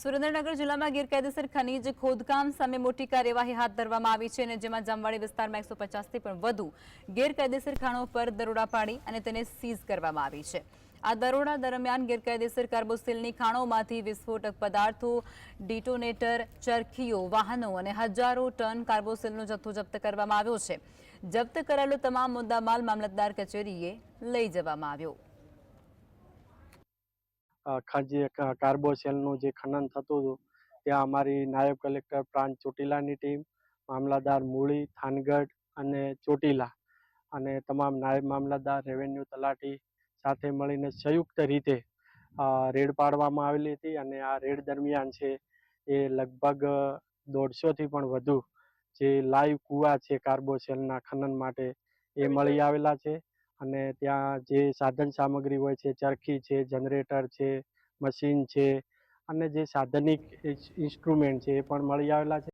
સુરેન્દ્રનગર જિલ્લામાં ગેરકાયદેસર ખનીજ, ખોદકામ સામે મોટી કાર્યવાહી હાથ ધરવામાં આવી છે અને જેમાં જામવાડી વિસ્તારમાં એકસો પચાસથી પણ વધુ ગેરકાયદેસર ખાણો પર દરોડા પાડી અને તેને સીઝ કરવામાં આવી છે. આ દરોડા દરમિયાન ગેરકાયદેસર કાર્બોસિલની ખાણોમાંથી વિસ્ફોટક પદાર્થો, ડિટોનેટર, ચરખીઓ, વાહનો અને હજારો ટન કાર્બોસિલનો જથ્થો જપ્ત કરવામાં આવ્યો છે. જપ્ત કરાયેલો તમામ મુદ્દામાલ મામલતદાર કચેરીએ લઈ જવામાં આવ્યો. અ, કાર્બોસેલનું જે ખનન થતું હતું ત્યાં અમારી નાયબ કલેક્ટર પ્રાંત ચોટીલાની ટીમ મામલાદાર મૂળી થાનગઢ અને ચોટીલા અને તમામ નાયબ મામલતદાર રેવન્યુ તલાટી સાથે મળીને સંયુક્ત રીતે રેડ પાડવામાં આવેલી હતી અને આ રેડ દરમિયાન છે એ લગભગ દોઢસોથી પણ વધુ જે લાઈવ કૂવા છે કાર્બોસેલના ખનન માટે એ મળી આવેલા છે. અને ત્યાં જે સાધન સામગ્રી હોય છે, ચરખી છે, જનરેટર છે, મશીન છે અને જે સાધનિક ઇન્સ્ટ્રુમેન્ટ છે એ પણ મળી આવેલા છે.